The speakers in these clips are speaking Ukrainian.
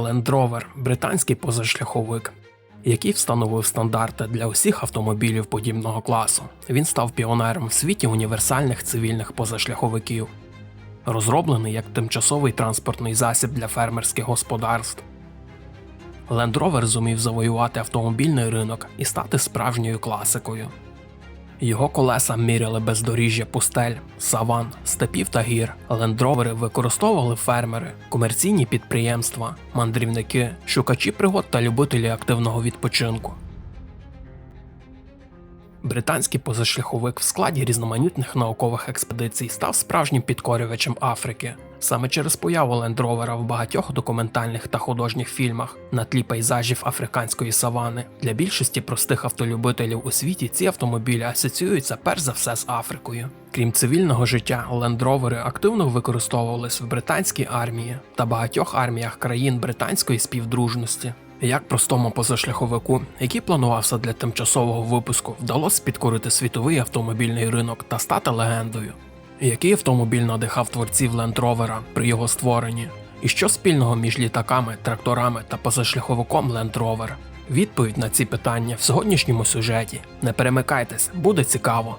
Land Rover – британський позашляховик, який встановив стандарти для усіх автомобілів подібного класу. Він став піонером в світі універсальних цивільних позашляховиків, розроблений як тимчасовий транспортний засіб для фермерських господарств. Land Rover зумів завоювати автомобільний ринок і стати справжньою класикою. Його колеса міряли бездоріжжя пустель, саван, степів та гір. Лендровери використовували фермери, комерційні підприємства, мандрівники, шукачі пригод та любителі активного відпочинку. Британський позашляховик в складі різноманітних наукових експедицій став справжнім підкорювачем Африки. Саме через появу лендровера в багатьох документальних та художніх фільмах на тлі пейзажів африканської савани для більшості простих автолюбителів у світі ці автомобілі асоціюються перш за все з Африкою. Крім цивільного життя, лендровери активно використовувались в британській армії та багатьох арміях країн британської співдружності. Як простому позашляховику, який планувався для тимчасового випуску, вдалося підкорити світовий автомобільний ринок та стати легендою. Який автомобіль надихав творців Land Rover при його створенні? І що спільного між літаками, тракторами та позашляховиком Land Rover? Відповідь на ці питання в сьогоднішньому сюжеті. Не перемикайтесь, буде цікаво.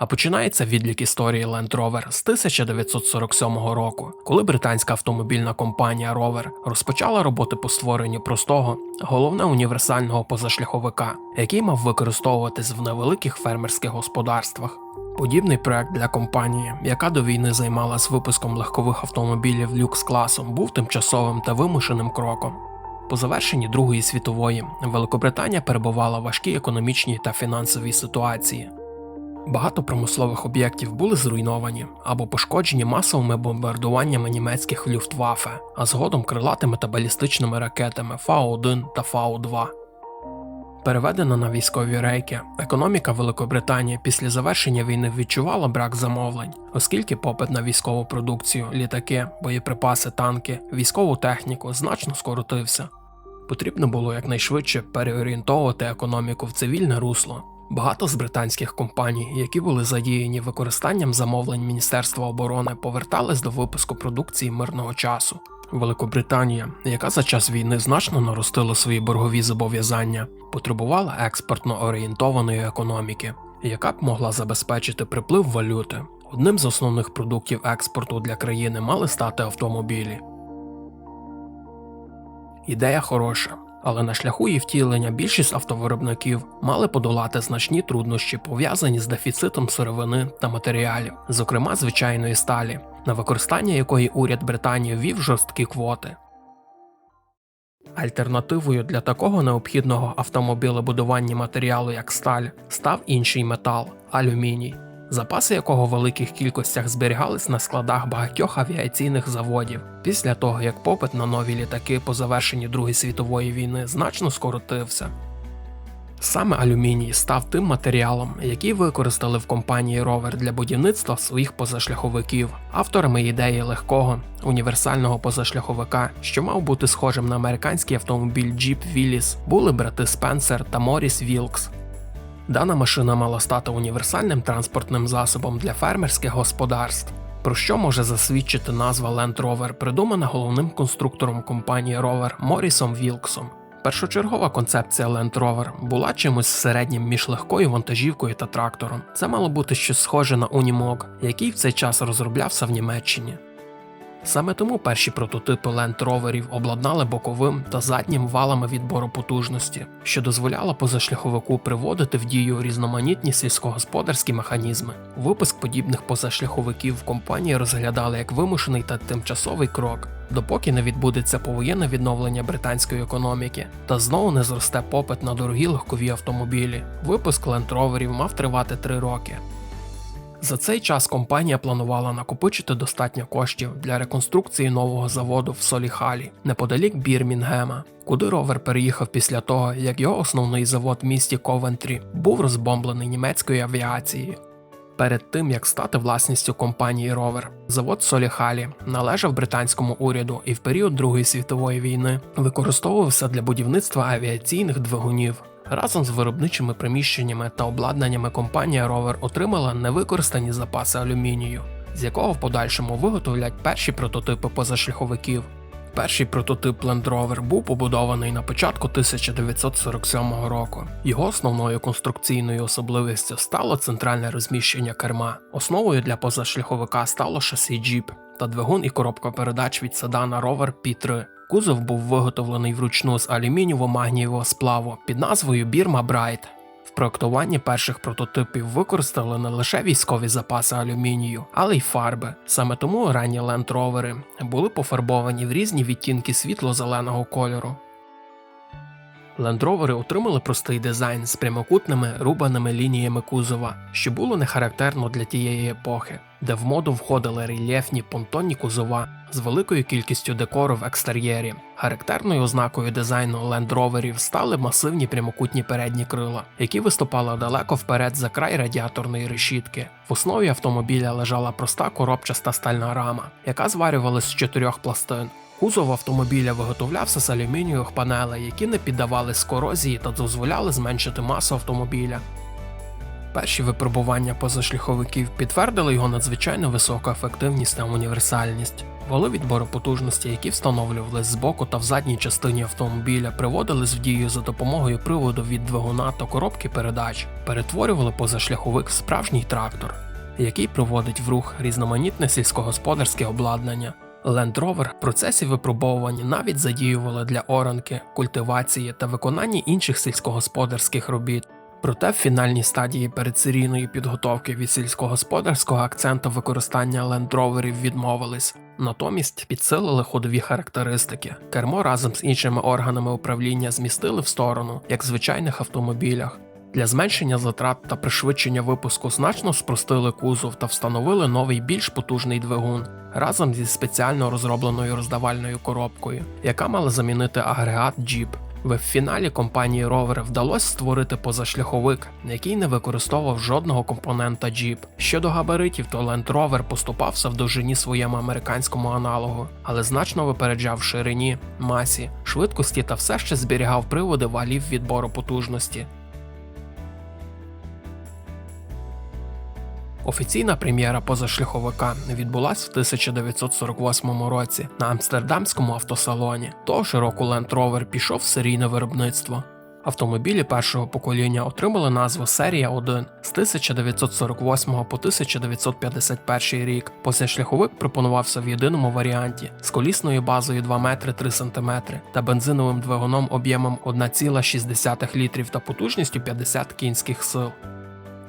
А починається відлік історії Land Rover з 1947 року, коли британська автомобільна компанія Rover розпочала роботи по створенню простого, головне універсального позашляховика, який мав використовуватись в невеликих фермерських господарствах. Подібний проект для компанії, яка до війни займалась випуском легкових автомобілів люкс класом, був тимчасовим та вимушеним кроком. По завершенні Другої світової Великобританія перебувала в важкій економічній та фінансовій ситуації. Багато промислових об'єктів були зруйновані або пошкоджені масовими бомбардуваннями німецьких Люфтваффе, а згодом крилатими та балістичними ракетами Фау-1 та Фау-2. Переведена на військові рейки, економіка Великобританії після завершення війни відчувала брак замовлень, оскільки попит на військову продукцію, літаки, боєприпаси, танки, військову техніку значно скоротився. Потрібно було якнайшвидше переорієнтовувати економіку в цивільне русло. Багато з британських компаній, які були задіяні використанням замовлень Міністерства оборони, повертались до випуску продукції мирного часу. Великобританія, яка за час війни значно наростила свої боргові зобов'язання, потребувала експортно орієнтованої економіки, яка б могла забезпечити приплив валюти. Одним з основних продуктів експорту для країни мали стати автомобілі. Ідея хороша, але на шляху її втілення більшість автовиробників мали подолати значні труднощі, пов'язані з дефіцитом сировини та матеріалів, зокрема звичайної сталі, на використання якої уряд Британії ввів жорсткі квоти. Альтернативою для такого необхідного автомобілебудування матеріалу, як сталь, став інший метал алюміній, запаси якого в великих кількостях зберігались на складах багатьох авіаційних заводів, після того як попит на нові літаки по завершенні Другої світової війни значно скоротився. Саме алюміній став тим матеріалом, який використали в компанії Rover для будівництва своїх позашляховиків, авторами ідеї легкого, універсального позашляховика, що мав бути схожим на американський автомобіль Jeep Willys, були брати Спенсер та Моріс Вілкс. Дана машина мала стати універсальним транспортним засобом для фермерських господарств. Про що може засвідчити назва Land Rover, придумана головним конструктором компанії Rover Морісом Вілксом. Першочергова концепція Land Rover була чимось середнім між легкою вантажівкою та трактором. Це мало бути щось схоже на Unimog, який в цей час розроблявся в Німеччині. Саме тому перші прототипи Land Roverів обладнали боковим та заднім валами відбору потужності, що дозволяло позашляховику приводити в дію різноманітні сільськогосподарські механізми. Випуск подібних позашляховиків компанії розглядали як вимушений та тимчасовий крок, допоки не відбудеться повоєнне відновлення британської економіки та знову не зросте попит на дорогі легкові автомобілі. Випуск Land Roverів мав тривати три роки. За цей час компанія планувала накопичити достатньо коштів для реконструкції нового заводу в Соліхалі, неподалік Бірмінгема, куди ровер переїхав після того, як його основний завод в місті Ковентрі був розбомблений німецькою авіацією. Перед тим як стати власністю компанії Ровер, завод Соліхалі належав британському уряду і в період Другої світової війни використовувався для будівництва авіаційних двигунів. Разом з виробничими приміщеннями та обладнаннями компанія Rover отримала невикористані запаси алюмінію, з якого в подальшому виготовлять перші прототипи позашляховиків. Перший прототип Land Rover був побудований на початку 1947 року. Його основною конструкційною особливістю стало центральне розміщення керма. Основою для позашляховика стало шасі Jeep та двигун і коробка передач від седана Rover P3. Кузов був виготовлений вручну з алюмінієво-магнієвого сплаву під назвою Birma Bright. В проектуванні перших прототипів використали не лише військові запаси алюмінію, але й фарби. Саме тому ранні Rover були пофарбовані в різні відтінки світло-зеленого кольору. Rover отримали простий дизайн з прямокутними рубаними лініями кузова, що було не характерно для тієї епохи, де в моду входили рельєфні понтонні кузова з великою кількістю декору в екстер'єрі. Характерною ознакою дизайну Roverів стали масивні прямокутні передні крила, які виступали далеко вперед за край радіаторної решітки. В основі автомобіля лежала проста коробчаста стальна рама, яка зварювалась з чотирьох пластин. Кузов автомобіля виготовлявся з алюмінієвих панелей, які не піддавались корозії та дозволяли зменшити масу автомобіля. Перші випробування позашляховиків підтвердили його надзвичайно високу ефективність та універсальність. Вали відбору потужності, які встановлювались збоку та в задній частині автомобіля, приводились в дію за допомогою приводу від двигуна та коробки передач, перетворювали позашляховик в справжній трактор, який приводить в рух різноманітне сільськогосподарське обладнання. Land Rover в процесі випробовування навіть задіювали для оранки, культивації та виконання інших сільськогосподарських робіт. Проте в фінальній стадії передсерійної підготовки від сільськогосподарського акценту використання Roverів відмовились, натомість підсилили ходові характеристики. Кермо разом з іншими органами управління змістили в сторону, як в звичайних автомобілях. Для зменшення затрат та пришвидшення випуску значно спростили кузов та встановили новий більш потужний двигун разом зі спеціально розробленою роздавальною коробкою, яка мала замінити агрегат Jeep. В фіналі компанії Rover вдалося створити позашляховик, який не використовував жодного компонента Jeep. Щодо габаритів, то Land Rover поступався в довжині своєму американському аналогу, але значно випереджав ширині, масі, швидкості та все ще зберігав приводи валів відбору потужності. Офіційна прем'єра позашляховика відбулась в 1948 році на Амстердамському автосалоні. Того ж року Land Rover пішов в серійне виробництво. Автомобілі першого покоління отримали назву Серія 1 з 1948 по 1951 рік. Позашляховик пропонувався в єдиному варіанті з колісною базою 2 метри 3 см та бензиновим двигуном об'ємом 1,6 літрів та потужністю 50 кінських сил.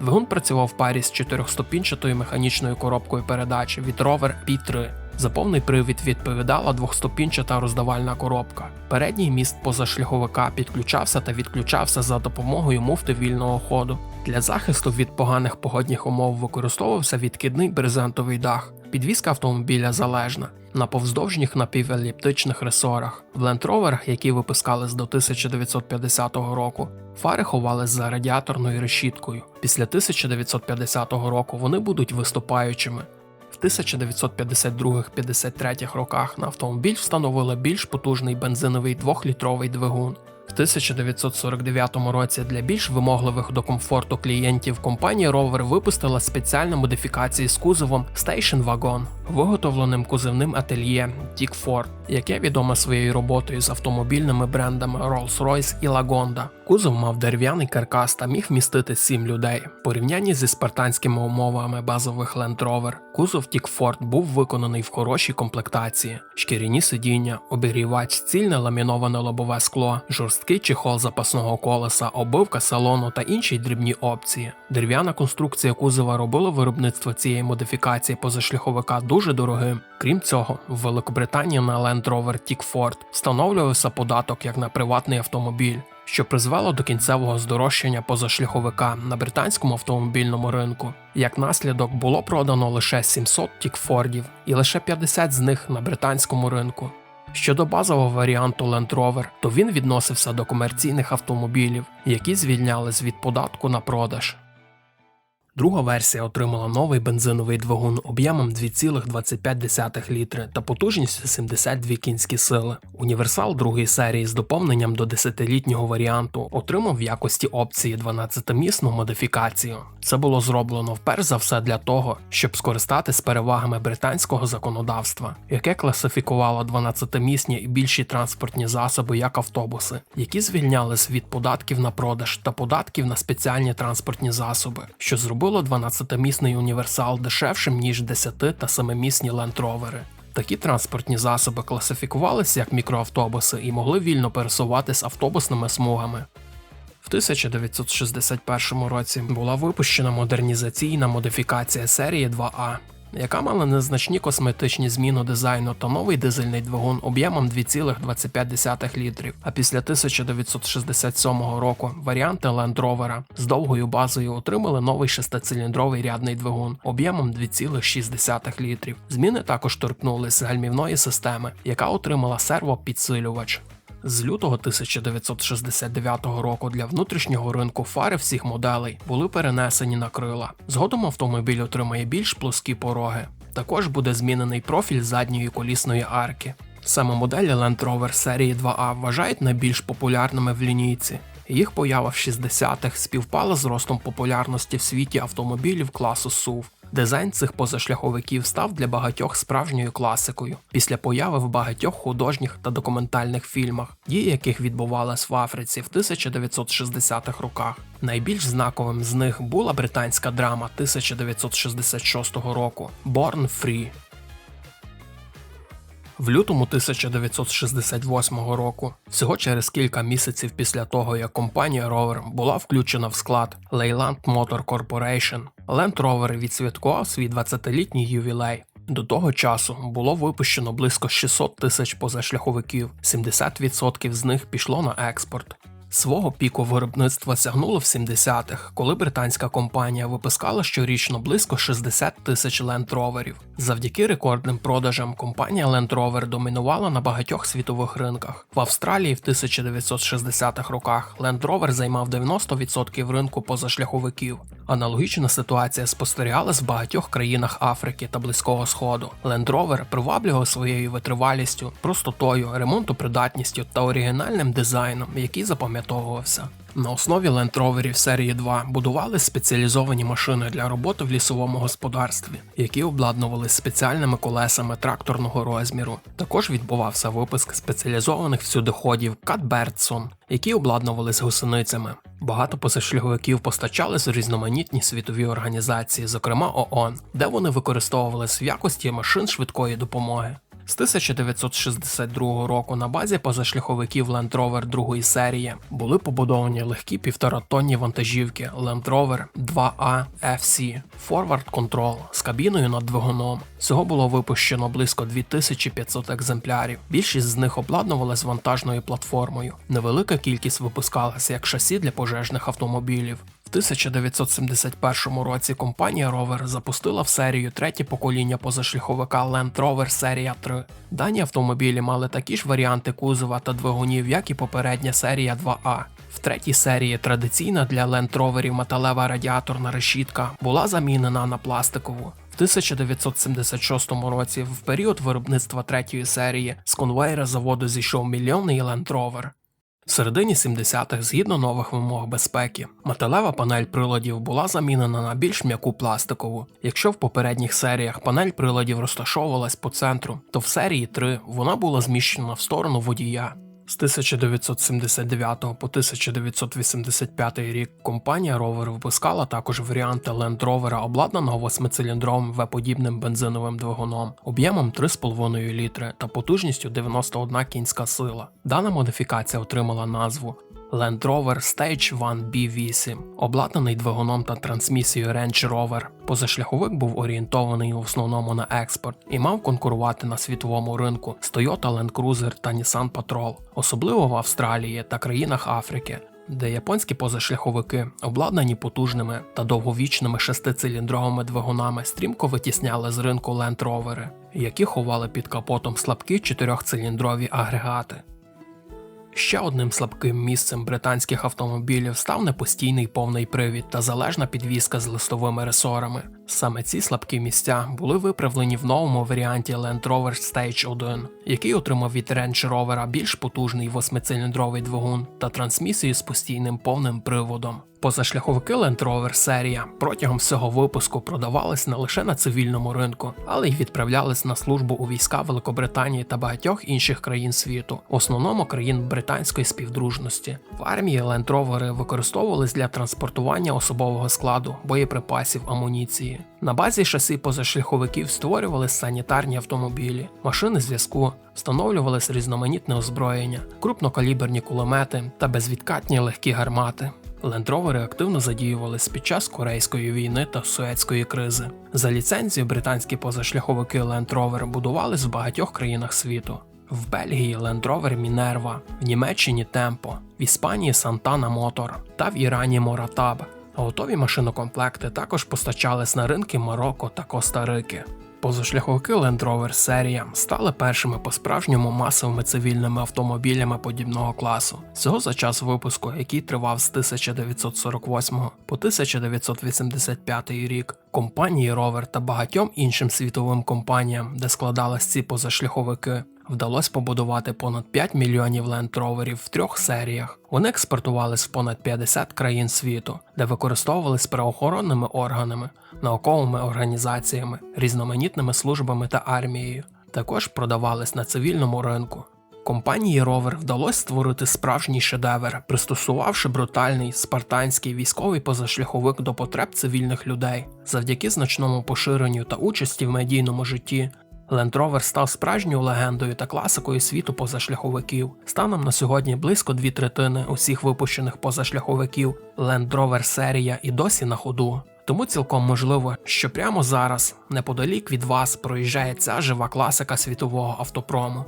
Двигун працював в парі з чотирьохступінчатою механічною коробкою передач від Rover P3. За повний привід відповідала двохступінчата роздавальна коробка. Передній міст позашляховика підключався та відключався за допомогою муфти вільного ходу. Для захисту від поганих погодних умов використовувався відкидний брезентовий дах. Підвізка автомобіля залежна на повздовжніх напівеліптичних ресорах. В Land Rover, які випускались до 1950 року, фари ховались за радіаторною решіткою. Після 1950 року вони будуть виступаючими. В 1952-53 роках на автомобіль встановили більш потужний бензиновий 2-літровий двигун. В 1949 році для більш вимогливих до комфорту клієнтів компанія Rover випустила спеціальні модифікації з кузовом Station Wagon, виготовленим кузовним ательє Dick Ford, яке відоме своєю роботою з автомобільними брендами Rolls-Royce і Lagonda. Кузов мав дерев'яний каркас та міг вмістити 7 людей. Порівнянні зі спартанськими умовами базових Land Rover, кузов Ford був виконаний в хорошій комплектації: шкіряні сидіння, обігрівач, цільне ламіноване лобове скло, жорсткий чехол запасного колеса, обивка салону та інші дрібні опції. Дерев'яна конструкція кузова робила виробництво цієї модифікації позашляховика дуже дорогим. Крім цього, в Великобританії на Land Rover Ford встановлювався податок як на приватний автомобіль. Що призвело до кінцевого здорожчання позашляховика на британському автомобільному ринку. Як наслідок було продано лише 700 тікфордів і лише 50 з них на британському ринку. Щодо базового варіанту Land Rover, то він відносився до комерційних автомобілів, які звільнялись від податку на продаж. Друга версія отримала новий бензиновий двигун об'ємом 2,25 літри та потужністю 72 кінські сили. Універсал другої серії з доповненням до 10-літнього варіанту отримав в якості опції 12-місну модифікацію. Це було зроблено вперше за все для того, щоб скористатись перевагами британського законодавства, яке класифікувало 12-місні і більші транспортні засоби як автобуси, які звільнялись від податків на продаж та податків на спеціальні транспортні засоби, що зробило 12-місний універсал дешевшим ніж 10 та 7-місні лендровери. Такі транспортні засоби класифікувалися як мікроавтобуси і могли вільно пересуватись автобусними смугами. В 1961 році була випущена модернізаційна модифікація серії 2А, яка мала незначні косметичні зміни дизайну та новий дизельний двигун об'ємом 2,25 літрів. А після 1967 року варіанти Land Rover з довгою базою отримали новий шестициліндровий рядний двигун об'ємом 2,6 літрів. Зміни також торкнулись гальмівної системи, яка отримала сервопідсилювач. З лютого 1969 року для внутрішнього ринку фари всіх моделей були перенесені на крила. Згодом автомобіль отримає більш плоскі пороги. Також буде змінений профіль задньої колісної арки. Саме моделі Land Rover серії 2A вважають найбільш популярними в лінійці. Їх поява в 60-х співпала з ростом популярності в світі автомобілів класу SUV. Дизайн цих позашляховиків став для багатьох справжньою класикою після появи в багатьох художніх та документальних фільмах, дії яких відбувалась в Африці в 1960-х роках. Найбільш знаковим з них була британська драма 1966 року Born Free. В лютому 1968 року, всього через кілька місяців після того, як компанія Rover була включена в склад Leyland Motor Corporation, Land Rover відсвяткував свій 20-літній ювілей. До того часу було випущено близько 600 тисяч позашляховиків, 70% з них пішло на експорт. Свого піку виробництва сягнуло в 70-х, коли британська компанія випускала щорічно близько 60 тисяч Land Roverів. Завдяки рекордним продажам компанія Land Rover домінувала на багатьох світових ринках. В Австралії в 1960-х роках Land Rover займав 90% ринку позашляховиків. Аналогічна ситуація спостерігалась в багатьох країнах Африки та Близького Сходу. Land Rover приваблював своєю витривалістю, простотою, ремонтопридатністю та оригінальним дизайном, який запам'ятовувався. На основі Roverів серії 2 будували спеціалізовані машини для роботи в лісовому господарстві, які обладнувалися спеціальними колесами тракторного розміру. Також відбувався випуск спеціалізованих всюдиходів Cat Бертсон, які обладнувались гусеницями. Багато позашляховиків постачались у різноманітні світові організації, зокрема ООН, де вони використовувались в якості машин швидкої допомоги. З 1962 року на базі позашляховиків Land Rover другої серії були побудовані легкі півторатонні вантажівки Land Rover 2A FC Forward Control з кабіною над двигуном. Всього було випущено близько 2500 екземплярів. Більшість з них обладнувалась вантажною платформою. Невелика кількість випускалася як шасі для пожежних автомобілів. В 1971 році компанія Rover запустила в серію третє покоління позашляховика Land Rover серія 3. Дані автомобілі мали такі ж варіанти кузова та двигунів, як і попередня серія 2А. В третій серії традиційна для Land Roverів металева радіаторна решітка була замінена на пластикову. В 1976 році, в період виробництва третьої серії, з конвейера заводу зійшов мільйонний Land Rover. В середині 70-х, згідно нових вимог безпеки, металева панель приладів була замінена на більш м'яку пластикову. Якщо в попередніх серіях панель приладів розташовувалась по центру, то в серії 3 вона була зміщена в сторону водія. З 1979 по 1985 рік компанія Rover випускала також варіанти Land Rover, обладнаного восьмициліндровим V-подібним бензиновим двигуном, об'ємом 3,5 літри та потужністю 91 кінська сила. Дана модифікація отримала назву Land Rover Stage 1 B8, обладнаний двигуном та трансмісією Range Rover. Позашляховик був орієнтований в основному на експорт і мав конкурувати на світовому ринку з Toyota Land Cruiser та Nissan Patrol, особливо в Австралії та країнах Африки. Де японські позашляховики, обладнані потужними та довговічними шестициліндровими двигунами, стрімко витісняли з ринку Land Rover, які ховали під капотом слабкі чотирьохциліндрові агрегати. Ще одним слабким місцем британських автомобілів став непостійний повний привід та залежна підвізка з листовими ресорами. Саме ці слабкі місця були виправлені в новому варіанті Land Rover Stage 1, який отримав від Range Rover більш потужний восьмициліндровий двигун та трансмісію з постійним повним приводом. Позашляховики Land Rover серія протягом всього випуску продавались не лише на цивільному ринку, але й відправлялись на службу у війська Великобританії та багатьох інших країн світу, в основному країн британської співдружності. В армії Land Rover використовувались для транспортування особового складу, боєприпасів, амуніції. На базі шасі позашляховиків створювались санітарні автомобілі, машини зв'язку, встановлювались різноманітне озброєння, крупнокаліберні кулемети та безвідкатні легкі гармати. Лендровери активно задіювались під час Корейської війни та Суецької кризи. За ліцензією британські позашляховики Land Rover будувались в багатьох країнах світу. В Бельгії Land Rover Minerva, в Німеччині Tempo, в Іспанії Santana Motor та в Ірані Moratab. Готові машинокомплекти також постачались на ринки Марокко та Коста-Рики. Позашляховики Land Rover серія стали першими по-справжньому масовими цивільними автомобілями подібного класу. Всього за час випуску, який тривав з 1948 по 1985 рік, компанії Rover та багатьом іншим світовим компаніям, де складались ці позашляховики, вдалося побудувати понад 5 мільйонів Roverів в трьох серіях. Вони експортувались в понад 50 країн світу, де використовувались правоохоронними органами, науковими організаціями, різноманітними службами та армією. Також продавались на цивільному ринку. Компанії Rover вдалося створити справжній шедевр, пристосувавши брутальний спартанський військовий позашляховик до потреб цивільних людей. Завдяки значному поширенню та участі в медійному житті Land Rover став справжньою легендою та класикою світу позашляховиків. Станом на сьогодні близько дві третини усіх випущених позашляховиків Land Rover серія і досі на ходу. Тому цілком можливо, що прямо зараз, неподалік від вас, проїжджає ця жива класика світового автопрому.